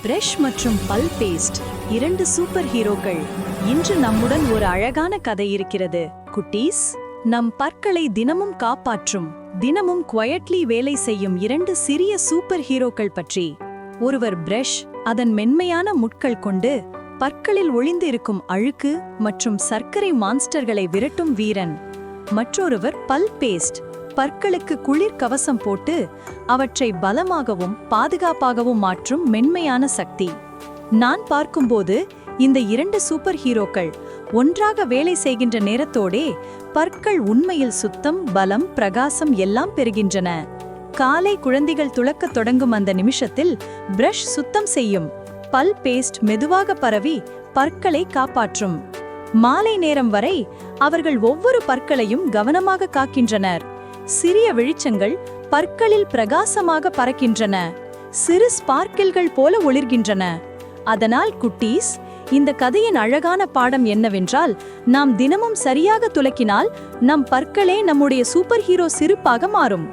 Brush மற்றும் பல் paste இரண்டு சூப்பர் ஹீரோக்கள் இன்று நம்முடன் ஒரு அழகான கதை இருக்கிறது. குட்டீஸ் நம் பற்களை தினமும் காப்பாற்றும் தினமும் குவயட்லி வேலை செய்யும் இரண்டு சிறிய சூப்பர் ஹீரோக்கள் பற்றி. ஒருவர் பிரஷ் அதன் மென்மையான முட்கள் கொண்டு பற்களில் ஒளிந்து இருக்கும் அழுக்கு மற்றும் சர்க்கரை மான்ஸ்டர்களை விரட்டும் வீரன். மற்றொருவர் பல் பேஸ்ட் பற்களுக்கு குளிர் கவசம் போட்டு அவற்றை பலமாகவும் பாதுகாப்பாகவும் மாற்றும் மென்மையான சக்தி. நான் பார்க்கும்போது இந்த இரண்டு சூப்பர் ஹீரோக்கள் ஒன்றாக வேலை செய்கின்ற நேரத்தோடே பற்கள் உண்மையில் சுத்தம் பலம் பிரகாசம் எல்லாம் பெறுகின்றன. காலை குழந்தைகள் துளக்கத் தொடங்கும் அந்த நிமிஷத்தில் பிரஷ் சுத்தம் செய்யும். பல் பேஸ்ட் மெதுவாக பரவி பற்களை காப்பாற்றும். மாலை நேரம் வரை அவர்கள் ஒவ்வொரு பற்களையும் கவனமாக காக்கின்றனர். சிறிய வெளிச்சங்கள் பற்களில் பிரகாசமாக பறக்கின்றன. சிறு ஸ்பார்க்கிள்கள் போல ஒளிர்கின்றன. அதனால் குட்டீஸ் இந்த கதையின் அழகான பாடம் என்னவென்றால் நாம் தினமும் சரியாக துலக்கினால் நம் பற்களே நம்முடைய சூப்பர் ஹீரோ சிரிப்பாக மாறும்.